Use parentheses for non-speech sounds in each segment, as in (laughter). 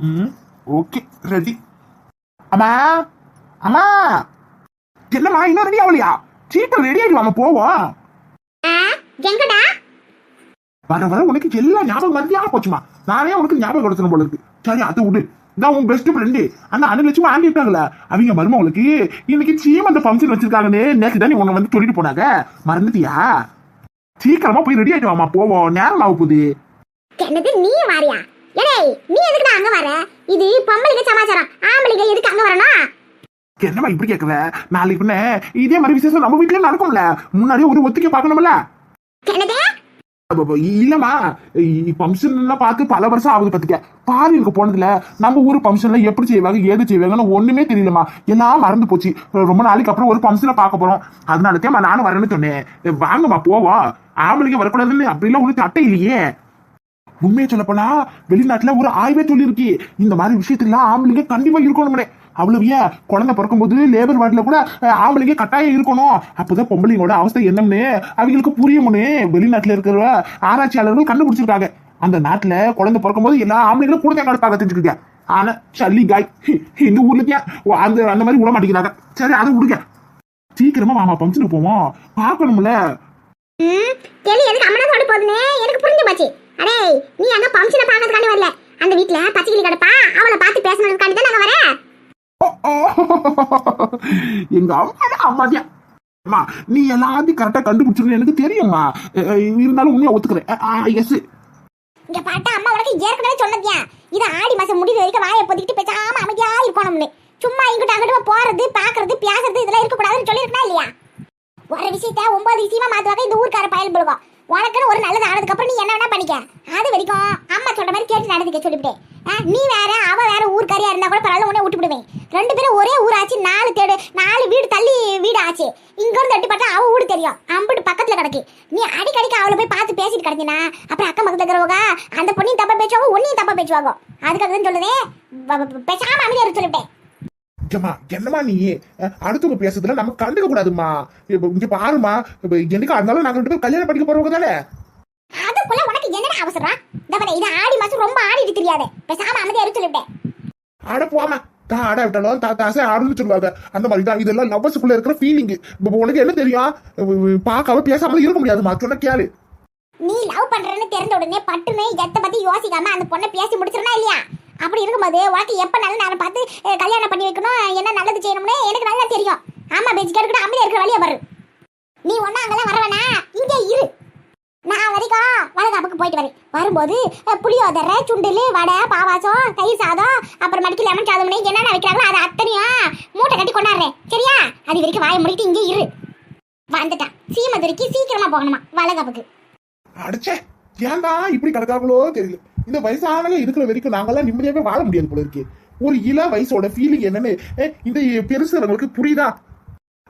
ம். Okay ready அம்மா அம்மா. என்னம்மா இன்னும் ரெடி ஆகலையா? சீக்கிரம் ரெடி ஆகி வாங்க போவோம். எங்கடா? வர வர உனக்கு எல்லாம் ஞாபகம் மறதியா போச்சுமா? நானே உனக்கு ஞாபகம் கொடுத்தணும் போல இருக்கு. சரி அதை விடு. இதான் உன் பெஸ்ட் ஃப்ரெண்டு அந்த அண்ணன் லட்சம் ஆண்டி இருக்காங்களா அவங்க மருமகளுக்கு இன்னைக்கு சீமந்த ஃபங்க்ஷன் வச்சிருக்காங்கன்னு நேற்று தான் உன்னை வந்து சொல்லிட்டு போனாங்க. மறந்துட்டியா? சீக்கிரமா போய் ரெடி ஆயிட்டு வாமா போவோம். நேரம் ஆக போகுது. என்னது நீ வாரியா? ஏடேய் நீ எதுக்குடா அங்க வர? இது பொம்பளைங்க சமாச்சாரம். ஆம்பளைங்க எதுக்கு அங்க வரணும்? என்னம்மா இப்படி கேட்குற நாளைக்கு பின்ன இதே மாதிரி விசேஷம் நம்ம வீட்லயே நடக்கும்ல. முன்னாடியே ஒரு ஒத்திக்கை பார்க்கணும்ல. இல்லம்மா. ஃபங்க்ஷன் எல்லாம் பார்த்து பல வருஷம் ஆகுது பாத்துக்க. பாரினுக்கு போனதுல நம்ம ஊர் ஃபங்க்ஷன்ல எப்படி செய்வாங்க ஏது செய்வாங்கன்னு ஒண்ணுமே தெரியலம்மா. எல்லாம் மறந்து போச்சு. ரொம்ப நாளைக்கு அப்புறம் ஒரு ஃபங்க்ஷனை பார்க்க போறோம். அதனால தான் நானும் வரேன்னு சொன்னேன். வாங்கம்மா போவோம். ஆம்பளைங்க வரக்கூடாதுன்னு அப்படிலாம் ஒன்றும் சட்டை இல்லையே. உண்மையை சொல்ல போனா வெளிநாட்டுல ஒரு ஆய்வே சொல்லியிருக்கு. இந்த மாதிரி விஷயத்துலாம் ஆம்பளைங்க கண்டிப்பா இருக்கணும்னே. அவ்வளவு ஏன்? குழந்தை பிறக்கும்போது லேபர் வார்டில் கூட ஆம்பளைங்க கட்டாயம் இருக்கணும். அப்போதான் பொம்பளைங்களோட அவஸ்தை என்னன்னு அவங்களுக்கு புரியும்னு வெளிநாட்டில் இருக்கிற ஆராய்ச்சியாளர்கள் கண்டுபிடிச்சிருக்காங்க. அந்த நாட்டில் குழந்தை பிறக்கும்போது எல்லா ஆம்பளைங்களும் கூட தான் பார்க்க தெரிஞ்சுக்கிங்க. ஆனா சல்லி காய். இந்த ஊர்லக்கே அந்த அந்த மாதிரி விட மாட்டேங்கிறாங்க. சரி அதை விடுங்க. சீக்கிரமா மாமா ஃபங்க்ஷனுக்கு போவோம். பார்க்கணும்ல. எனக்கு புரிஞ்சு போச்சு. அடே நீ அங்க ஃபங்க்ஷனை பார்க்கறதுக்காண்டி வரல. அந்த வீட்ல பச்சைக்கிளி கிடப்பா அவளை பார்த்து பேசணுக்காண்டி தான் நாங்க வரேன். (laughs) எங்க அம்மா அம்மாதியா அம்மா நீ எல்லாத்தையும் கரெக்டா கண்டுபிடிச்சிருன்னு எனக்கு தெரியும்மா. இருந்தாலும் உண்மையா ஒத்துக்கிறேன். எஸ் இங்க பாட்டா அம்மா உனக்கு ஏற்கனவே சொன்னதியா? இது ஆடி மாசம் முடிவு வரைக்கும் வாயை பொத்திக்கிட்டு பேசாம அமைதியா இருக்கணும்னு. சும்மா இங்கிட்ட அங்கிட்ட போறது பாக்குறது பேசுறது இதெல்லாம் இருக்கக்கூடாதுன்னு சொல்லியிருக்கா இல்லையா? ஒரு விஷயத்த ஒன்பது விஷயமா மாத்துவாங்க இந்த ஊர்க்கார பயல் பழுவோம் உனக்குன்னு ஒரு நல்லது ஆனதுக்கு அப்புறம் நீ என்ன வேணா பண்ணிக்க. அது வரைக்கும் அம்மா சொல்ற மாதிரி கேட்டு நடந்துக்க சொல்லிவிட்டேன் நீ வேற அவ வேற ஊர்க்காரியா இருந்தா கூட பரவாயில்ல உடனே விட்டு விடுவேன். ரெண்டு பேரும் ஒரே ஊர் ஆச்சு நாலு தேடு நாலு வீடு தள்ளி வீடு ஆச்சு இங்க இருந்து தட்டி பார்த்தா அவ வீடு தெரியும். அம்பிட்டு பக்கத்துல கிடக்கு. நீ அடிக்கடிக்கு அவளை போய் பார்த்து பேசிட்டு கிடந்தினா அப்புறம் அக்கம் பக்கத்துல இருக்கிறவங்க அந்த பொண்ணையும் தப்பா பேசுவாங்க உன்னையும் தப்பா பேசுவாங்க. அதுக்காக தான் சொல்லுதே. பேசாம அமைதியா சொல்லிவிட்டேன். ஏம்மா என்னம்மா நீ? அடுத்தவங்க பேசுறதுல நம்ம கண்டுக்க கூடாதும்மா. இப்ப இங்க பாருமா இப்ப என்னைக்கா இருந்தாலும் நாங்க ரெண்டு பேரும் கல்யாணம் படிக்க போறவங்க தானே? அதுக்குள்ள உனக்கு என்னடா அவசரம்? இந்த ஆடி மாசம் ரொம்ப ஆடிட்டு தெரியாது. பேசாம அமைதியா இருக்க சொல்லிவிட்டேன். ஆட போமா தான் ஆட விட்டாலும் தா தாசை ஆடுன்னு சொல்லுவாங்க. அந்த மாதிரி தான் இதெல்லாம் லவ்வர்ஸுக்குள்ள இருக்கிற ஃபீலிங் இப்போ உனக்கு என்ன தெரியும்? பார்க்காம பேசாம இருக்க முடியாதுமா சொன்ன கேளு. நீ லவ் பண்றேன்னு தெரிஞ்ச உடனே பட்டுன்னு எத்த பத்தி யோசிக்காம அந்த பொண்ணை பேசி முடிச்சிருனா இல்லையா? அப்படி இருக்கும்போது உனக்கு எப்போ நல்ல நேரம் பார்த்து கல்யாணம் பண்ணி வைக்கணும் என்ன நல்லது செய்யணும்னு எனக்கு நல்லா தெரியும். ஆமா பேச்சு கேட்டுக்கிட்டு அமைதியா இருக்கிற வழியை பாரு. நீ ஒண்ணா அங்கெல்லாம் வர வேணா இங்கே இரு. நான் வரைக்கும் வளகாப்புக்கு போயிட்டு வரேன். வரும்போது புளியோதரை சுண்டல் வடை பாவாசம் தயிர் சாதம் அப்புறம் மடிக்கு லெமன் சாதம்னு என்னென்ன வைக்கிறாங்களோ அது அத்தனையும் மூட்டை கட்டி கொண்டாடுறேன். சரியா? அது வரைக்கும் வாயை முடிக்கிட்டு இங்கே இரு. வந்துட்டான். சீமதுரைக்கு சீக்கிரமா போகணுமா வளகாப்புக்கு. அடிச்சே ஏன்டா இப்படி கிடக்காங்களோ தெரியல. இந்த வயசானவங்க இருக்கிற வரைக்கும் நாங்கெல்லாம் நிம்மதியாவே வாழ முடியாது போல இருக்கு. ஒரு இள வயசோட ஃபீலிங் என்னன்னு இந்த பெருசுறவங்களுக்கு புரியுதா?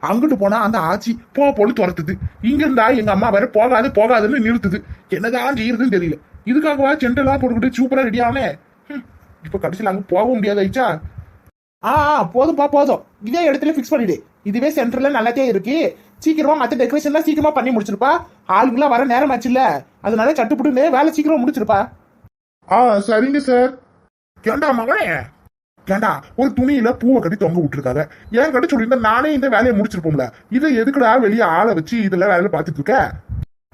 அங்கிட்டு போனா அந்த ஆச்சி போ போல துரத்துது. இங்க இருந்தா எங்க அம்மா வேற போகாது போகாதுன்னு நிறுத்துது. என்னதான் செய்யறதுன்னு தெரியல. இதுக்காகவா சென்டெல்லாம் போட்டுக்கிட்டு சூப்பரா ரெடி ஆனே? இப்ப கடைசியில் அங்க போக முடியாது ஆயிச்சா ஆ ஆ, போதும்பா போதும். இதே இடத்துல ஃபிக்ஸ் பண்ணிடு. இதுவே சென்டர்ல நல்லாத்தே இருக்கு. சீக்கிரமா மத்த டெக்கரேஷன்லாம் சீக்கிரமா பண்ணி முடிச்சிருப்பா. ஆளுங்களாம் வர நேரம் ஆச்சுல்ல. அதனால சட்டுப்புட்டுன்னு வேலை சீக்கிரம் முடிச்சிருப்பா. ஆ சரிங்க சார். ஏண்டா மகளே? ஏண்டா ஒரு துணியில பூவை கட்டி தொங்க விட்டுருக்காங்க ஏன் கட்டி சொல்லியிருந்தா நானே இந்த வேலையை முடிச்சிருப்போம்ல. இதை எதுக்குடா வெளியே ஆளை வச்சு இதெல்லாம் வேலையை பார்த்துட்டு இருக்க?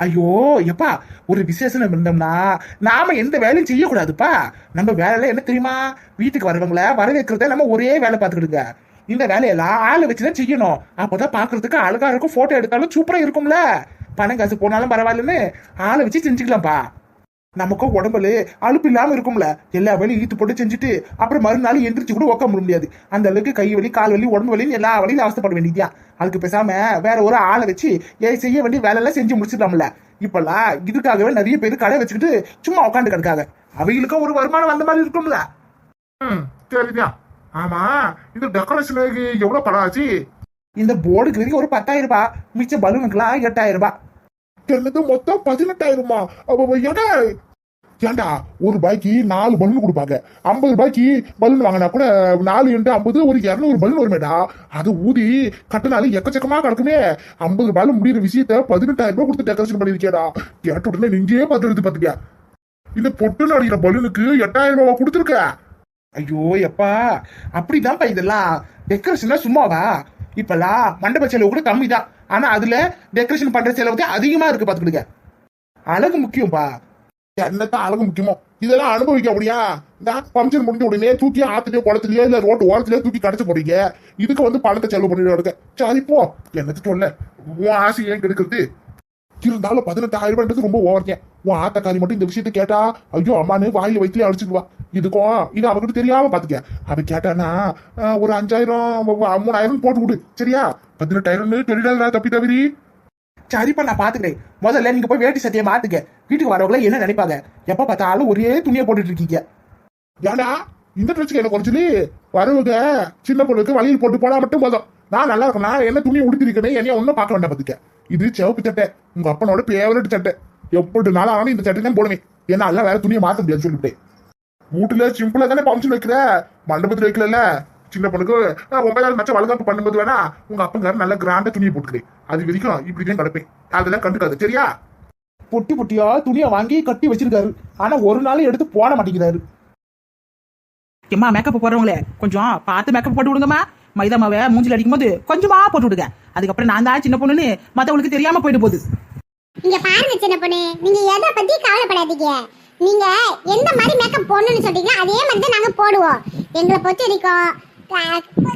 ஐயோ எப்பா ஒரு விசேஷம் இருந்தோம்னா நாம எந்த வேலையும் செய்யக்கூடாதுப்பா. நம்ம வேலையில என்ன தெரியுமா? வீட்டுக்கு வரவங்கள வரவேற்கிறத நம்ம ஒரே வேலை பார்த்துக்கிடுங்க. இந்த வேலையெல்லாம் ஆளை வச்சுதான் செய்யணும். அப்போதான் பாக்குறதுக்கு அழகா இருக்கும் போட்டோ எடுத்தாலும் சூப்பரா இருக்கும்ல. பணம் காசு போனாலும் பரவாயில்லன்னு ஆளை வச்சு செஞ்சுக்கலாம்ப்பா. நமக்கும் உடம்புல அலுப்பு இல்லாம இருக்கும்ல. எல்லா வேலையும் இழுத்து போட்டு செஞ்சுட்டு அப்புறம் மறுநாள் எந்திரிச்சு கூட உட்கார முடியாது. அந்த அளவுக்கு கை வலி கால் வலி உடம்பு வலின்னு எல்லா வழியிலும் அவஸ்தைப்பட வேண்டியதா அதுக்கு பேசாம வேற ஒரு ஆளை வச்சு ஏ செய்ய வேண்டிய வேலையெல்லாம் செஞ்சு முடிச்சிடலாம்ல. இப்பெல்லாம் இதுக்காகவே நிறைய பேர் கடை வச்சுக்கிட்டு சும்மா உட்காந்து கிடக்காங்க அவங்களுக்கும் ஒரு வருமானம் வந்த மாதிரி இருக்கும்ல. ம் சரிதான் ஆமா இந்த டெக்கரேஷனுக்கு எவ்வளவு பணம் ஆச்சு? இந்த போர்டுக்கு வரைக்கும் ஒரு பத்தாயிரம் ரூபாய் மிச்ச பலூனுக்குலாம் எட்டாயிரம் ரூபாய். என்னது மொத்தம் பதினெட்டாயிரமா? ஏடா ஏண்டா? ஒரு ரூபாய்க்கு நாலு பலூன் கொடுப்பாங்க. ஐம்பது ரூபாய்க்கு பலூன் வாங்கினா கூட நாலு எண்டு ஐம்பது ஒரு இரநூறு பலூன் வருமேடா. அது ஊதி கட்டினாலும் எக்கச்சக்கமா கிடக்குமே. ஐம்பது ரூபாயில முடியிற விஷயத்த பதினெட்டாயிரம் ரூபாய் கொடுத்து டெக்கரேஷன் பண்ணிருக்கேடா கேட்ட உடனே நெஞ்சே பதினெடுத்து பாத்துக்கியா இந்த பொட்டு நடிகிற பலூனுக்கு எட்டாயிரம் ரூபாய் கொடுத்துருக்க? ஐயோ எப்பா. அப்படிதான்ப்பா இதெல்லாம். டெக்கரேஷனா சும்மாவா? இப்பெல்லாம் மண்டப செலவு கூட கம்மி தான் ஆனா அதுல டெக்கரேஷன் பண்ற செலவு அதிகமா இருக்கு பாத்துக்கிடுங்க. அழகு முக்கியம்ப்பா என்னத்தான் அழகு முக்கியமோ? இதெல்லாம் அனுபவிக்க முடியா? இந்த ஃபங்க்ஷன் முடிஞ்ச உடனே தூக்கி ஆத்துலயோ குளத்துலயோ இல்ல ரோட்டு ஓரத்துலயோ தூக்கி கடைச்சு போறீங்க இதுக்கு வந்து பணத்தை செலவு பண்ணிட்டு இருக்க சரி போ. என்னத்து சொல்ல? உன் ஆசை ஏன் கெடுக்கிறது இருந்தாலும் பதினெட்டாயிரம் ரூபாய்ன்றது ரொம்ப ஓவர்த்தேன் உன் ஆத்தக்காரி மட்டும் இந்த விஷயத்த கேட்டா ஐயோ அம்மானு வாயில வயிற்றுல அடிச்சுக்குவா இதுக்கும் இது அவகிட்ட தெரியாம பாத்துக்க. அவ கேட்டானா ஒரு அஞ்சாயிரம் மூணாயிரம் போட்டு விடு. சரியா? பதினெட்டாயிரம்னு சொல்லிடாதா தப்பி தவிரி சரிப்பா நான் பாத்துக்கிறேன். முதல்ல நீங்க போய் வேட்டி சட்டையை மாத்துக்க வீட்டுக்கு வரவங்கள என்ன நினைப்பாங்க? எப்ப பார்த்தாலும் ஒரே துணியை போட்டுட்டு இருக்கீங்க. ஏடா இந்த ட்ரெஸ்க்கு என்ன குறைச்சலி? வரவுங்க சின்ன பொண்ணுக்கு வழியில் போட்டு போனா மட்டும் போதும். நான் நல்லா இருக்கணும் என்ன துணி உடுத்திருக்கேன்? என்னைய ஒன்றும் பார்க்க வேண்டாம் பாத்துக்க. இது சிவப்பு சட்டை. உங்க அப்பனோட பேவரட் சட்டை. எப்படி நாளும் ஆனாலும் இந்த சட்டை தான் போடுவேன். ஏன்னா எல்லாம் வேற துணியை மாத்த முடியாது சொல்லிவிட்டேன். வீட்டுல சிம்பிளா தானே பம்சன் வைக்கிற? மண்டபத்துல வைக்கல சின்ன பொண்ணுக்கு ஒன்பதாவது மச்சம் வளர்க்காப்பு பண்ணும்போது வேணா உங்க அப்பங்கார நல்ல கிராண்டா துணியை போட்டுக்கிறேன். அது வரைக்கும் இப்படிதான் கிடப்பேன். அதெல்லாம் கண்டுக்காது சரியா? பொட்டி பொட்டியா துணியை வாங்கி கட்டி வச்சிருக்காரு. ஆனா ஒரு நாள் எடுத்து போட மாட்டேங்கிறாரு. ஏம்மா மேக்கப் போடுறவங்களே கொஞ்சம் பார்த்து மேக்கப் போட்டு விடுங்கம்மா. மைதா மாவை மூஞ்சில அடிக்கும்போது கொஞ்சமா போட்டு விடுங்க. அதுக்கப்புறம் நான் தான் சின்ன பொண்ணுன்னு மத்தவங்களுக்கு தெரியாம போயிட்டு போகுது. இங்க பாருங்க சின்ன பொண்ணு நீங்க எதை பத்தி கவலைப்படாதீங்க. நீங்க எந்த மாதிரி மேக்கப் போடணும்னு சொல்றீங்களோ அதே மாதிரி தான் நாங்க போடுவோம். எங்களை பொறுத்த வரைக்கும்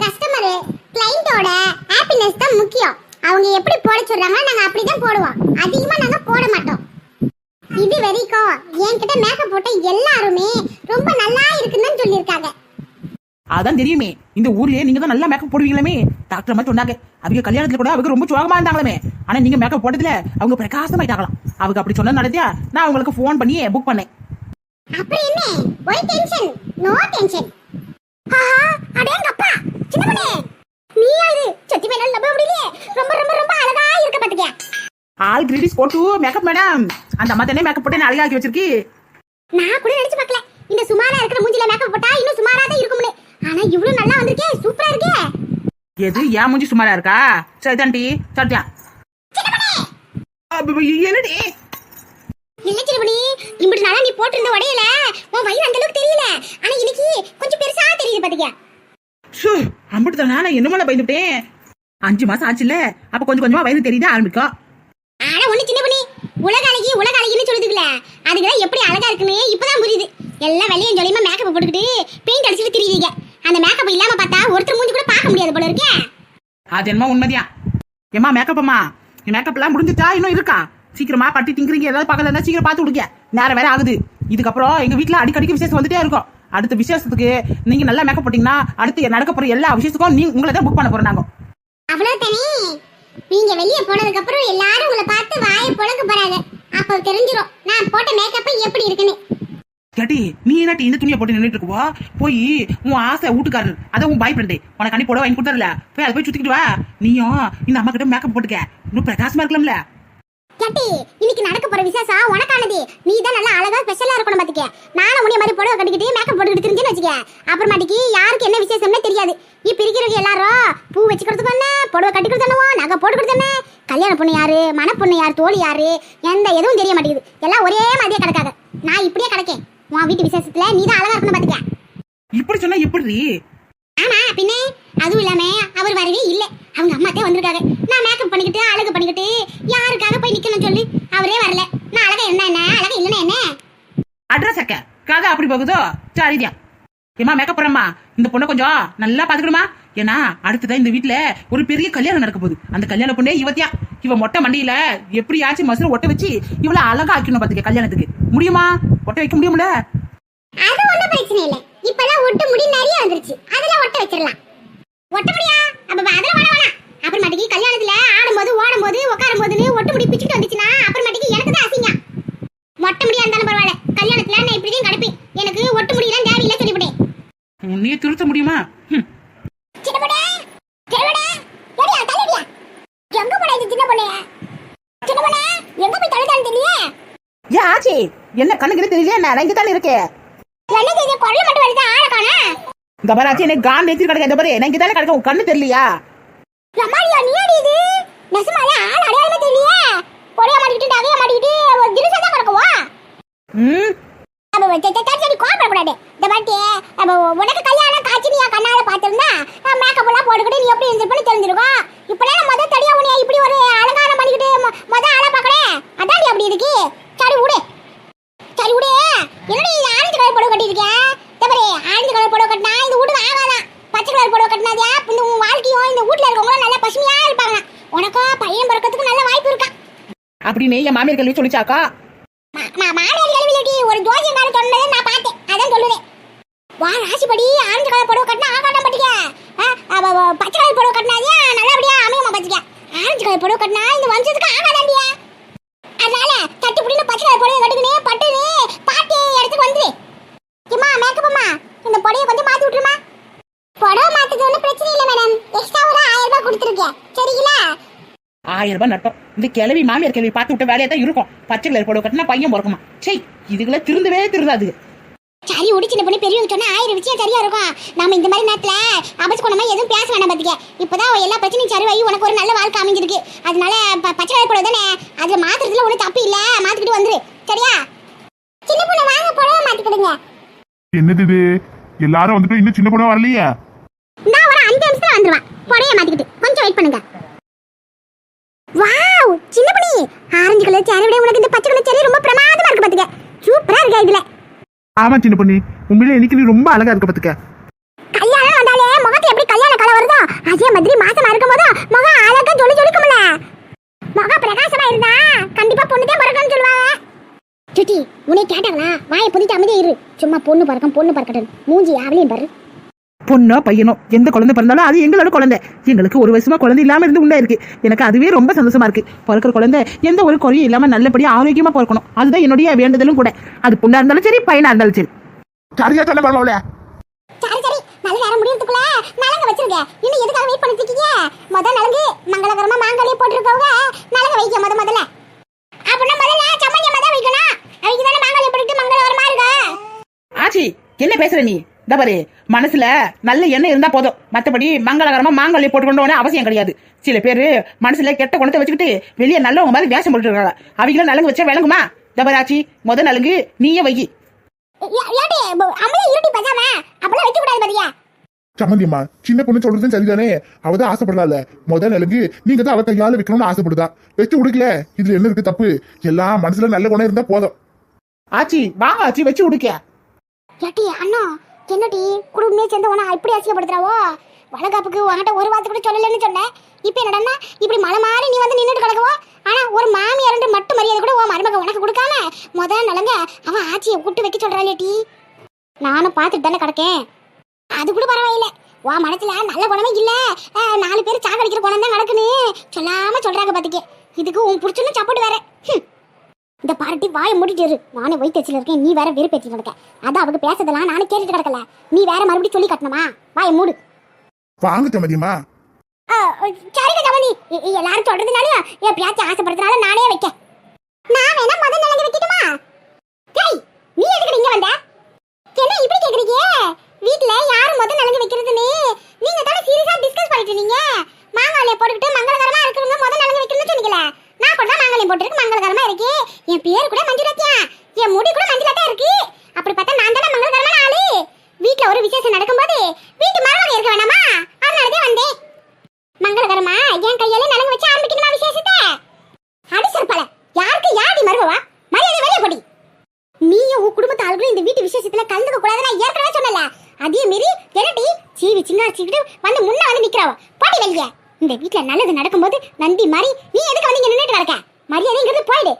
கஸ்டமர் கிளைண்டோட ஹாப்பினஸ் தான் முக்கியம். அவங்க எப்படி போட சொல்றாங்களோ நாங்க அப்படிதான் போடுவோம். அதிகமா நாங்க போட மாட்டோம். இது வரைக்கும் என்கிட்ட மேக்கப் போட்ட எல்லாருமே ரொம்ப நல்லா இருக்குன்னு சொல்லியிருக்காங்க. அதான் தெரியுமே. இந்த ஊர்லயே நீங்க தான் நல்லா மேக்கப் போடுவீங்களே டாக்டர் மாதிரி சொன்னாங்க. அவங்க கல்யாணத்துல கூட அவங்க ரொம்ப சுகமா இருந்தாங்களே ஆனா நீங்க மேக்கப் போட்டதுல அவங்க பிரகாசமாயிட்டாங்களாம். அவங்க அப்படி சொன்னது நடத்தியா நான் உங்களுக்கு ஃபோன் பண்ணி புக் பண்ணேன். அப்படி என்ன? ஒய் டென்ஷன் நோ டென்ஷன் ஆஹா அடேங்கப்பா. சின்ன பொண்ணே நீ அது சத்தி மேல நம்ப முடியலையே. ரொம்ப ரொம்ப ரொம்ப அழகா இருக்க பாத்துக்க ஆல் கிரீடிஸ் போட்டு மேக்கப் மேடம் அந்த அம்மா தானே மேக்கப் போட்டு அழகாக்கி வச்சிருக்கு. நான் கூட நினைச்சு பார்க்கல. இந்த சுமாரா இருக்கிற மூஞ்சில மேக்கப் போட்டா இன்னும் சுமாரா தான் இருக்கும்னு. ஆனா இவ்வளவு நல்லா வந்திருக்கே சூப்பரா இருக்கே. எது ஏன் மூஞ்சி சுமாரா இருக்கா? சரி தாண்டி சரிதான் என்னடி? இல்ல சிறுபடி இப்படி நாளா நீ போட்டிருந்த உடையில உன் வயிறு அந்த அளவுக்கு தெரியல. ஆனா இன்னைக்கு கொஞ்சம் பெருசா தெரியுது பாத்துக்க ஷூ அம்பிட்டு தானே நான் என்னமோ பயந்துட்டேன். அஞ்சு மாசம் ஆச்சுல்ல அப்ப கொஞ்சம் கொஞ்சமா வயது தெரியுது ஆரம்பிக்கும் ஆனா ஒண்ணு சின்ன பண்ணி உலக அழகி உலக அழகின்னு சொல்லுதுல அதுக்குதான் எப்படி அழகா இருக்குன்னு இப்பதான் புரியுது. எல்லாம் வெள்ளையும் ஜொலியமா மேக்கப் போட்டுக்கிட்டு பெயிண்ட் அடிச்சுட்டு திரியுறீங்க. அந்த மேக்கப் இல்லாம பார்த்தா ஒருத்தர் மூஞ்சி கூட பார்க்க முடியாது போல இருக்கே. அது என்னமோ உண்மைதான். ஏமா மேக்கப் அம்மா? மேக்கப் எல்லாம் முடிஞ்சுட்டா இன்னும் இருக்கா? சீக்கிரமா பட்டி திங்கிறீங்க ஏதாவது பக்கத்துல இருந்தா சீக்கிரம் பார்த்து விடுங்க நேரம் வேற ஆகுது. இதுக்கப்புறம் எங்க வீட்ல அடிக்கடிக்கு விசேஷம் வந்துட்டே இருக்கும். அடுத்த விசேஷத்துக்கு நீங்க நல்லா மேக்கப் போட்டீங்கன்னா அடுத்து நடக்க போற எல்லா விசேஷத்துக்கும் நீ உங்களை தான் புக் பண்ண போறோம் நாங்க. அவ்வளவுதானே நீங்க வெளிய போனதுக்கு அப்புறம் எல்லாரும் உங்களை பார்த்து வாயை புழங்க போறாங்க. அப்ப தெரிஞ்சிரும் நான் போட்ட மேக்கப் எப்படி இருக்குன்னு. கேட்டி நீ என்னட்டி இந்த துணியை போட்டு நின்றுட்டு இருக்குவா? போய் உன் ஆசை வீட்டுக்காரர் அதை உன் பாய் ஃப்ரெண்டு உனக்கு அன்னி போட வாங்கி கொடுத்தாருல. போய் அதை போய் சுத்திக்கிட்டு வா. நீயும் இந்த அம்மா கிட்ட மேக்கப் போட்டுக்க. இன்னும் பிரகாசமா இருக்கலாம்ல. கேட்டி இன்னைக்கு நடக்க போற விசேஷம் உனக்கானது. நீ தான் நல்லா அழகா ஸ்பெஷலா இருக்கணும் பாத்துக்க. நானும் உனிய மாதிரி புடவை கட்டிக்கிட்டு மேக்கப் போட்டுக்கிட்டு தெரிஞ்சுன்னு வச்சுக்க. அப்புறமாட்டிக்கு யாருக்கு என்ன விசேஷம்னே தெரியாது. இப்ப இருக்கிறவங்க எல்லாரும் பூ வச்சு கொடுத்து பண்ண புடவை கட்டி கொடுத்தனவோ நகை போட்டு கொடுத்தனே கல்யாண பொண்ணு யாரு மணப்பொண்ணு யார் தோழி யாரு எந்த எதுவும் தெரிய மாட்டேங்குது. எல்லாம் ஒரே மாதிரியே கிடக்காது. நான் இப்படியே கிடக்கேன். உன் வீட்டு விசேஷத்துல நீ தான் அழகா இருக்கணும் பாத்துக்க. இப்படி சொன்னா எப்படி ஆமா பின்ன அதுவும் இல்லாம அவர் வரவே இல்ல. அவங்க அம்மாத்தே வந்திருக்காங்க. நான் மேக்கப் பண்ணிக்கிட்டு அழகு பண்ணிக்கிட்டு யாருக்காக போய் நிக்கணும் சொல்லி அவரே வரல. நான் அழகா என்ன என்ன? அழகா இல்லைன்னா என்ன? அட்ரஸ் அக்க. கதை அப்படி போகுதோ? சரிதான் ஏமா மேக்கப் போறேம்மா இந்த பொண்ணை கொஞ்சம் நல்லா பாத்துக்கணுமா? ஏன்னா அடுத்ததான் இந்த வீட்ல ஒரு பெரிய கல்யாணம் நடக்க போகுது. அந்த கல்யாண பொண்ணே இவத்தியா. இவ மொட்டை மண்டியில எப்படியாச்சும் மசுல ஒட்ட வச்சு இவள அழகா ஆக்கணும் பாத்துக்க கல்யாணத்துக்கு. முடியுமா? ஒட்ட வைக்க முடியும்ல? அது ஒண்ணும் பிரச்சனை இல்ல. இப்பெல்லாம் ஒட்டு முடி நிறைய வந்துருச்சு. அதெல்லாம் ஒட்ட வச்சிடலாம். ஒட்ட முடியா? அப்ப அதெல்லாம் வேணாம் வேணாம் அப்புறமாட்டிக்கு கல்யாணத்துல ஆடும்போது ஓடும்போது உட்காரும் போதுன்னு ஒட்டு முடி பிச்சுட்டு வந்துச்சுன்னா அப்புறமாட்டிக்கு எனக்கு தான் அசிங்கம். மொட்டை முடியா இருந்தாலும் பரவாயில்ல. கல்யாணத்துல நான் இப்படிதான் கிடப்பேன் எனக்கு ஒட்டு முடியெல்லாம் தேவையில்லை சொல்லிவிட்டேன். உன்னையே திருத்த முடியுமா ஹம். சின்னப்படே சின்னப்படே ஏடியா தள்ளுடியா எங்க போட இது சின்ன பொண்ணே சின்ன பொண்ணே எங்க போய் தள்ளுதான்னு தெரியல ஏன் ஆச்சி என்ன கண்ணுக்கு தெரியலையா நான் இங்க தானே இருக்கேன் இந்த பாரு ஆச்சி எனக்கு கான் நேத்தி கிடக்க இந்த பாரு. நான் இங்க தானே கிடக்க உன் கண்ணு தெரியலையா? அம்மாடியா நீ அடி இது? நெசமாலே ஆள் அடையாளமே தெரியலையே. பொடியா மாட்டிக்கிட்டு நகைய மாட்டிக்கிட்டு ஒரு தினசம் தான் கிடக்குவா? ம். அப்ப சரி கோபப்பட கூடாது இந்த பாட்டி நம்ம உனக்கு கல்யாணம் காட்சி நீ கண்ணால பாத்திருந்தா மேக்கப் எல்லாம் போட்டுக்கிட்டு நீ எப்படி இருந்திருப்பேன்னு தெரிஞ்சிருக்கும் இப்பெல்லாம் நான் முத தடியா உன்னை இப்படி ஒரு அலங்காரம் பண்ணிக்கிட்டு மொ- முத ஆளை பார்க்கறேன் அதான் நீ அப்படி இருக்கு சரி விடு சரி விடு என்னடி இது ஆரஞ்சு கலர் புடவை கட்டியிருக்கேன் தவறு ஆரஞ்சு கலர் புடவை கட்டினா இந்த வீட்டுக்கு ஆகாதான் பச்சை கலர் புடவை கட்டினாதியா இந்த உன் வாழ்க்கையும் இந்த வீட்டுல இருக்கவங்களும் நல்ல பசுமையா இருப்பாங்க உனக்கும் பையன் பிறக்கிறதுக்கு நல்ல வாய்ப்பு இருக்கா அப்படின்னு என் மாமியார் கல்வி சொல்லிச்சாக்கா மா- மா- மாமியார் கேள்வியிலடி ஒரு ஜோசியக்காரன் சொன்னதை நான் பார்த்தேன் அதான் சொல்லுவேன் வா ராசிப்படி ஆரஞ்சு கலர் புடவை கட்டினா ஆகாதான் பட்டிக்க பச்சை கலர் புடவை கட்டினாதியா நல்லபடியா அமையுமா பத்திக்க ஆரஞ்சு கலர் புடவை கட்டினா இந்த வம்சத்துக்கு ஆகாதாண்டியா அதனால தட்டி புடின்னு பச்சை கலர் புடவை கட்டிக்கினே பட்டுன்னு பாட்டி இடத்துக்கு வந்துரு இம்மா மேக்கப் அம்மா இந்த புடவைய கொஞ்சம் மாத்தி விட்டுருமா புடவை மாத்துறது ஒன்றும் பிரச்சனை இல்லை மேடம் எக்ஸ்ட்ரா ஒரு ஆயிரம் ரூபாய் கொடுத்துருக்கேன் சரிங்களா ஆயிரம் ரூபாய் நட்டம் இந்த கிளவி மாமியார் கேள்வி பார்த்து விட்ட வேலையா தான் இருக்கும். பச்சை கலர் புடவை கட்டினா பையன் பிறக்குமா? சரி இதுகளை திருந்தவே திருந்தாது. சரி உடி சின்ன பொண்ணு. பெரியவங்க சொன்னா ஆயிரம் விஷயம் சரியா இருக்கும். நாம இந்த மாதிரி நேரத்துல அபச்சு கொண்டமா எதுவும் பேச வேண்டாம் பாத்துக்க. இப்பதான் எல்லா பிரச்சனையும் சரிவாகி உனக்கு ஒரு நல்ல வாழ்க்கை அமைஞ்சிருக்கு. அதனால பச்சை கலர் புடவை தானே? அதுல மாத்துறதுல ஒன்றும் தப்பு இல்ல. மாத்திக்கிட்டு வந்துரு. சரியா? சின்ன பொண்ணு வாங்க புடவை மாத்திக்கிடுங்க. என்னது இது? எல்லாரும் வந்துட்டு இன்னும் சின்ன பொண்ணு வரலையே? நான் ஒரு அஞ்சு நிமிஷத்துல வந்துருவேன். புடவைய மாத்திக்கிட்டு கொஞ்சம் வெயிட் பண்ணுங்க. வாவ் சின்ன பொண்ணு ஆரஞ்சு கலர் சேரை விட உனக்கு இந்த பச்சை கலர் சேரை ரொம்ப பிரமாதமா இருக்கு பாத்துக்க. சூப்பரா இருக்கா இதுல? ஆமா சின்ன பொண்ணு. உண்மையிலே இன்னைக்கு நீ ரொம்ப அழகா இருக்க பாத்துக்க. கல்யாணம் வந்தாலே முகத்துல எப்படி கல்யாண கலை வருதோ அதே மாதிரி மாசமா இருக்கும் போது முகம் அழகா ஜொலி ஜொலிக்கும்ல. முகம் பிரகாசமா இருந்தா கண்டிப்பா பொண்ணு தான் பிறக்கணும்னு சொல்லுவாங்க சுட்டி உன்னை கேட்டாங்களா? வாயை புதிட்டு அமைதியா இரு. சும்மா பொண்ணு பிறக்கும் பொண்ணு பிறக்கட்டும். மூஞ்சி அவளையும் பாரு. பொண்ணோ பையனோ எந்த குழந்தை பிறந்தாலும் அது எங்களோட குழந்தை. எங்களுக்கு ஒரு வருஷமா குழந்தை இல்லாம இருந்து உண்டா இருக்கு எனக்கு அதுவே ரொம்ப சந்தோஷமா இருக்கு. பிறக்கிற குழந்தை எந்த ஒரு குறையும் இல்லாம நல்லபடியா ஆரோக்கியமா பிறக்கணும். அதுதான் என்னுடைய வேண்டுதலும் கூட. அது பொண்ணா இருந்தாலும் சரி பையனா இருந்தாலும் சரி. சரியா சொன்ன பரவாயில்ல சரி சரி. நல்ல நேரம் முடியறதுக்குள்ள நலங்க வச்சிருக்க இன்னும் எதுக்காக வெயிட் பண்ணிட்டு இருக்கீங்க? முத நலங்கு மங்களகரமா மாங்கல்யம் போட்டிருக்கவங்க நலங்க வைக்க முத முதல்ல. அப்படின்னா முதல்ல சம்மந்தியம்மா தான் வைக்கணும். அவங்க தானே மாங்கல்யம் போட்டுட்டு மங்களகரமா இருக்கா? ஆச்சி என்ன பேசுற நீ? இந்த பாரு மனசுல நல்ல எண்ணம் இருந்தா போதும். மத்தபடி மங்களகரமா மாங்கல்யம் போட்டுக்கொண்டு அவசியம் கிடையாது. சில பேரு மனசுல கெட்ட குணத்தை வச்சுக்கிட்டு வெளியே நல்லவங்க மாதிரி வேஷம் போட்டு இருக்காங்க. அவங்கள நலங்கு வச்சா விளங்குமா? இந்த பாரு ஆச்சி முத நலங்கு நீயே வை. சம்மந்தியம்மா சின்ன பொண்ணு சொல்றதும் சரிதானே? அவ தான் ஆசைப்படலாம்ல. முதல் நிலங்கு நீங்க தான் அவ கையால வைக்கணும்னு ஆசைப்படுதா? வச்சு கொடுக்கல இதுல என்ன இருக்கு தப்பு? எல்லாம் மனசுல நல்ல குணம் இருந்தா போதும். ஆச்சி வாங்க ஆச்சி வச்சு உடுக்க. அண்ணா என்னடி குடும்பமே சேர்ந்து உன இப்படி அசிங்கப்படுத்துறாவோ? வளகாப்புக்கு உன்கிட்ட ஒரு வார்த்தை கூட சொல்லலன்னு சொன்னேன். இப்போ என்னடா இப்படி மலை மாறி நீ வந்து நின்றுட்டு கிடக்கவோ? ஆனா ஒரு மாமியார் மட்டும் மரியாதை கூட உன் மருமக உனக்கு கொடுக்காம முதல் நலங்க அவன் ஆச்சியை கூட்டு வைக்க சொல்றாளே நானும் பார்த்துட்டு தானே கிடக்கேன். அது கூட பரவாயில்ல. உன் மனசுல நல்ல குணமே இல்ல. நாலு பேர் சாகடிக்கிற குணம் தான் நடக்குன்னு சொல்லாம சொல்றாங்க பாத்துக்க. இதுக்கு உன் புடிச்சுன்னு சப்போர்ட் வேற. ஹம். இந்த பாரட்டி வாயை மூடிட்டு நானே வயிற்றுல இருக்கேன். நீ வேற வெறுப்பேற்றி கிடக்க. அதான் அவங்க பேசுறதெல்லாம் நானே கேட்டுட்டு கிடக்கல. நீ வேற மறுபடியும் சொல்லி கட்டணுமா? வாயை மூடு. வாங்க சம்மந்தியம்மா ஆ, சரிங்க எ- எல்லாரும் சொல்றதுனாலயும் என் பியாச்சி ஆசைப்படுறதுனால நானே வைக்க நான் வேணா முதல் நிலைக்கு வைக்கட்டுமா? டேய் நீ எதுக்கு இங்க வந்த? என்ன இப்படி கேக்குறீங்க? வீட்ல யாரு முதல் நிலைக்கு வைக்கிறதுன்னு நீங்க தானே சீரியஸா டிஸ்கஸ் பண்ணிட்டு இருந்தீங்க? மாங்காளிய போட்டுக்கிட்டு மங்களகரமா இருக்கிறவங்க முதல் நிலைக்கு வைக்கணும்னு சொன்னீங்களே நான் கூட மாங்காளியம் போட்டுருக்கு. மங்களகரமா இருக்கு. என் பேர் கூட மஞ்சுரத்தியா என் முடி கூட மஞ்சுரத்தா இருக்கு. அப்படி பார்த்தா நான் தானே மங்களகரமான ஆளு. வீட்ல ஒரு விசேஷம் நடக்கும்போது வீட்டு மருமக இருக்க வேணாமா? அதனாலதான் வந்தேன். மங்களகரமா என் கையால நலங்கு வச்சு ஆரம்பிக்கணுமா விசேஷத்தை? அடி சிறப்பால யாருக்கு யாடி மருவவா மரியாதை வெளியே போடி. நீயும் உன் குடும்பத்து ஆளுகளும் இந்த வீட்டு விசேஷத்துல கலந்துக்க கூடாதுன்னு ஏற்கனவே சொன்னல அதே மீறி என்னடி சீவி சிங்காரிச்சுக்கிட்டு வந்து முன்ன வந்து நிக்கிறாவ. போடி வெளியே. இந்த வீட்ல நல்லது நடக்கும்போது நந்தி மாதிரி நீ எதுக்கு வந்தீங்க வந்து இங்க நின்னுட்டு கிடக்க மரியாதைங்கிறது போயிடு.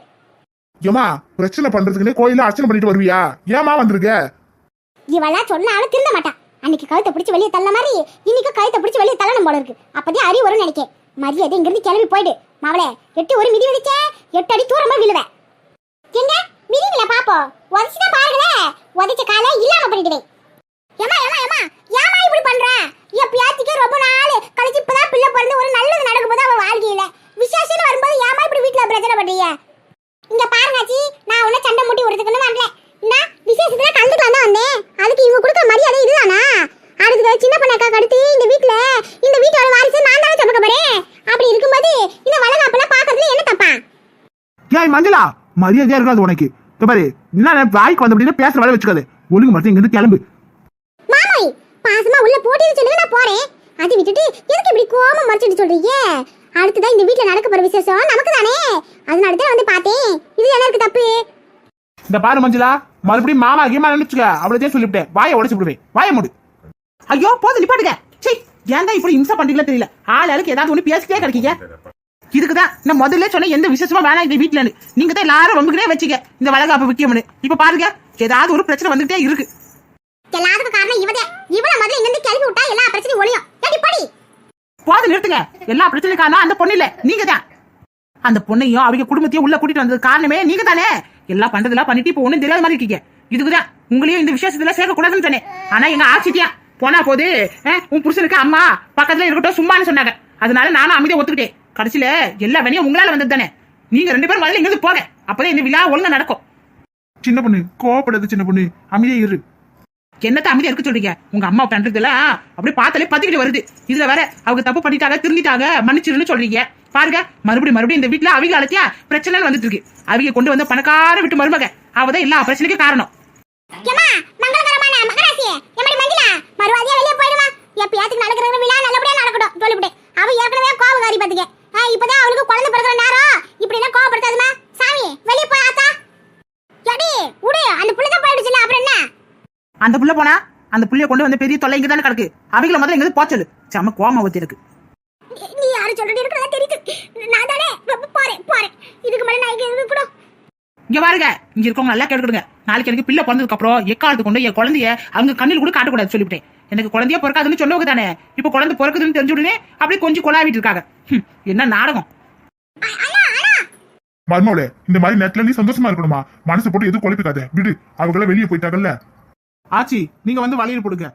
ஏமா பிரச்சனை பண்றதுக்குன்னே கோயில அர்ச்சனை பண்ணிட்டு வருவியா? ஏமா வந்திருக்க? இவெல்லாம் சொன்னாலும் திருந்த மாட்டான் அன்னைக்கு கழுத்தை பிடிச்சு வெளியே தள்ள மாதிரி இன்னைக்கு கழுத்தை பிடிச்சு வெளியே தள்ளணும் போல இருக்கு. அப்பதான் அறிவு வரும்னு நினைக்கேன். மரியாதை இங்கிருந்து கிளம்பி போயிடு. மாவளே எட்டு ஒரு மிதி மிதிச்ச எட்டு அடி தூரமா விழுவேன் எங்க மிதிங்கள பாப்போம் உதச்சுதான் பாருங்களே. உதைச்ச காலை இல்லாம பண்ணிடுவேன் ஏமா ஏமா ஏமா ஏமா இப்படி பண்ற? என் பியாத்திக்கு ரொம்ப நாள் கழிச்சு இப்பதான் பிள்ளை பிறந்து ஒரு நல்லது நடக்கும் போது அவ வாழ்க்கையில விசேஷம் வரும்போது ஏமா இப்படி வீட்டுல பிரச்சனை பண்றீங்க? இங்க பாருங்காச்சி நான் உன்ன சண்டை முட்டி விடுறதுக்குன்னு வரல. நான் விசேஷத்துல கலந்துக்கலாம் தான் வந்தேன். அதுக்கு இவங்க கொடுக்குற மரியாதை இதுதானா? அடுத்து சின்ன பண்ணக்கா அடுத்து இந்த வீட்ல இந்த வீட்டோட வாரிசு நான் தானே சமைக்க போறேன்? அப்படி இருக்கும்போது இந்த வளகாப்பெல்லாம் பாக்குறதுல என்ன தப்பா? ஏய் மஞ்சளா மரியாதையா இருக்காது உனக்கு. இந்த பாரு என்ன வாய்க்கு வந்த அப்படின்னு பேசுற வேலை வச்சுக்காது. ஒழுங்கு மட்டும் இங்க இருந்து கிளம்பு. மாமோய் பாசமா உள்ள போட்டின்னு சொல்லுங்க நான் போறேன். அதை விட்டுட்டு எதுக்கு இப்படி கோவம் மறைச்சிட்டு சொல்றீங்க? அடுத்ததான் இந்த வீட்ல நடக்க போற விசேஷம். நமக்கு தானே அதனால தான் வந்து பார்த்தேன். இது என்ன இருக்கு தப்பு? இந்த பாரு மஞ்சளா மறுபடியும் மாமா கீமா நினைச்சுக்க. அவ்வளோதையும் சொல்லிவிட்டேன். வாயை உடைச்சு விடுவேன். வாயை மூடு. ஐயோ போதும் நிப்பாட்டுங்க. சீ ஏன் தான் இப்படி இம்சா பண்றீங்களா தெரியல. ஆள் ஆளுக்கு ஏதாவது ஒண்ணு பேசிட்டே கிடைக்கீங்க. இதுக்குதான் நான் முதல்ல சொன்ன எந்த விசேஷமா வேணாம் இந்த வீட்டுல நீங்க தான் எல்லாரும் ரொம்பக்கிட்டே வச்சுக்க இந்த வளகாப்பு முக்கியம்னு இப்ப பாருங்க ஏதாவது ஒரு பிரச்சனை வந்துகிட்டே இருக்கு. எல்லாத்துக்கும் காரணம் இவதே. இவனை முதல்ல இங்க இருந்து கிளப்பி விட்டா எல்லா பிரச்சனையும் ஒளியும் ஏடி போதும் நிறுத்துங்க. எல்லா பிரச்சனைக்கான அந்த பொண்ணு இல்ல. நீங்க தான் அந்த பொண்ணையும் அவங்க குடும்பத்தையும் உள்ள கூட்டிட்டு வந்தது காரணமே நீங்க தானே எல்லாம் பண்றதெல்லாம் பண்ணிட்டு இப்ப ஒண்ணும் தெரியாத மாதிரி இருக்கீங்க. இதுக்குதான். உங்களையும் இந்த விசேஷத்துல சேர்க்க கூடாதுன்னு சொன்னேன். ஆனா எங்க ஆசிட்டியா போனா போது உன் புருஷனுக்கு அம்மா பக்கத்துல இருக்கட்டும் சும்மான்னு சொன்னாங்க. அதனால நானும் அமைதியை ஒத்துக்கிட்டேன். கடைசியில எல்லா வேலையும் உங்களால வந்தது தானே. நீங்க ரெண்டு பேரும் முதல்ல இங்கிருந்து போங்க. அப்பதான் இந்த விழா ஒழுங்கா நடக்கும். சின்ன பொண்ணு கோவப்படாத சின்ன பொண்ணு. அமைதியா இரு. என்னத்த அமைதியா இருக்க சொல்றீங்க? உங்க அம்மா பண்றதுலாம் அப்படியே பார்த்தாலே பத்திக்கிட்டு வருது. இதுல வேற அவங்க தப்பு பண்ணிட்டாங்க திருந்திட்டாங்க மன்னிச்சிருன்னு சொல்றீங்க. பாருங்க மறுபடியும் மறுபடியும் இந்த வீட்டுல அவங்க அழைச்சியா பிரச்சனை வந்துட்டு இருக்கு. அவங்க கொண்டு வந்த பணக்கார விட்டு மருமக. அவதான் எல்லா பிரச்சனைக்கும் காரணம். ஏமா மங்களகரமான மகராசி எம்மடி மஞ்சளா? மறுவாதியா வெளிய போயிடுமா எப்பயாச்சும் நடக்கிற விழா நல்லபடியா நடக்கட்டும். சொல்லிவிட்டு அவ ஏற்கனவே கோபக்காரி பாத்துக்க. ஆ, இப்பதான் அவளுக்கு குழந்தை பிறக்கிற நேரம். இப்படி எல்லாம் கோவப்படுத்தாதுமா? சாமி வெளியே போய் ஆத்தா. எடி உடு அந்த புள்ளதான் போயிடுச்சுல அப்புறம் என்ன? அந்த புள்ள போனா அந்த புள்ளைய கொண்டு வந்த பெரிய தொல்லை இங்க தானே கிடக்கு? அவங்கள முதல்ல இங்க போச்சலு செம்ம கோமா ஊத்தி இருக்கு. நீ- யாரு சொல்றது இருக்கிறதா தெரியுது. நான் தானே? போறேன் போறேன் இதுக்கு மேல நான் இங்க இருந்து கூட? இங்க பாருங்க. இங்க இருக்கவங்க நல்லா கேட்டுக்கிடுங்க. நாளைக்கு எனக்கு பிள்ளை பிறந்ததுக்கு அப்புறம் எக்காலத்து கொண்டு என் குழந்தைய அவங்க கண்ணில் கூட காட்டக்கூடாது சொல்லிவிட்டேன். எனக்கு குழந்தைய பிறக்காதுன்னு சொன்னவங்க தானே. இப்ப குழந்தை பிறக்குதுன்னு தெரிஞ்ச உடனே அப்படியே கொஞ்சம் கொலாவிட்டு இருக்காங்க. ஹம், என்ன நாடகம். மர்மோல இந்த மாதிரி நேரத்துல நீ சந்தோஷமா இருக்கணுமா? மனசு போட்டு எதுவும் குழப்பிக்காத. விடு. அவங்க வெளியே போயிட்டாங்கல்ல. ஆச்சி நீங்க வந்து வழியில் போடுங்க.